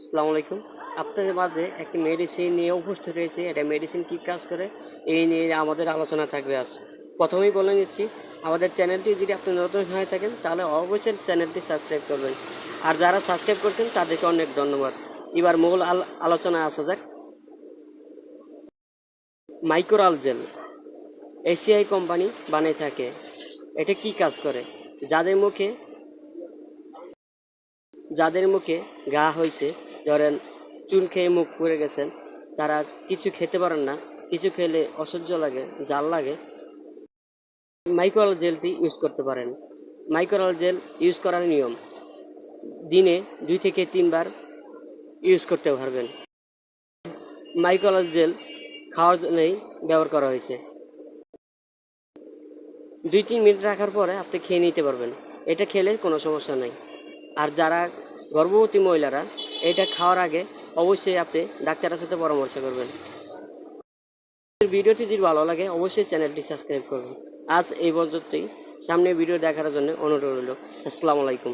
আসসালামু আলাইকুম। আপনাদের মাঝে একটি মেডিসিন নিয়ে উপস্থিত রয়েছে এটা মেডিসিন কী কাজ করে? এই নিয়ে আমাদের আলোচনা থাকবে আজ। প্রথমেই বলে নিচ্ছি, আমাদের চ্যানেলটি যদি আপনি নতুন হয়ে থাকেন, তাহলে অবশ্যই চ্যানেলটি সাবস্ক্রাইব করবেন। আর যারা সাবস্ক্রাইব করছেন, তাদেরকে অনেক ধন্যবাদ। এবার মূল আল- আলোচনায় আসা যাক। মাইক্রোরাল জেল এসিআই কোম্পানি বানিয়ে থাকে। এটা কি কাজ করে? যাদের মুখে যাদের মুখে গা হয়েছে ধরেন, চুন খেয়ে মুখ পুড়ে গেছেন, তারা কিছু খেতে পারেন না, কিছু খেলে অসহ্য লাগে, জাল লাগে। মাইক্রোরাল জেলটি ইউজ করতে পারেন। মাইক্রোরাল জেল ইউজ করার নিয়ম, দিনে দুই থেকে তিনবার ইউজ করতে পারবেন। মাইক্রোরাল জেল খাওয়ার জন্যই ব্যবহার করা হয়েছে। দুই তিন মিনিট রাখার পরে আপনি খেয়ে নিতে পারবেন। এটা খেলে কোনো সমস্যা নেই। আর যারা গর্ভবতী মহিলারা এটা খাওয়ার আগে অবশ্যই আপনি ডাক্তারের সাথে পরামর্শ করবেন। ভিডিওটি যদি ভালো লাগে, অবশ্যই চ্যানেলটি সাবস্ক্রাইব করবেন। আজ এই পর্যন্তই। সামনে ভিডিও দেখার জন্য অনুরোধ রইল। আসসালামু আলাইকুম।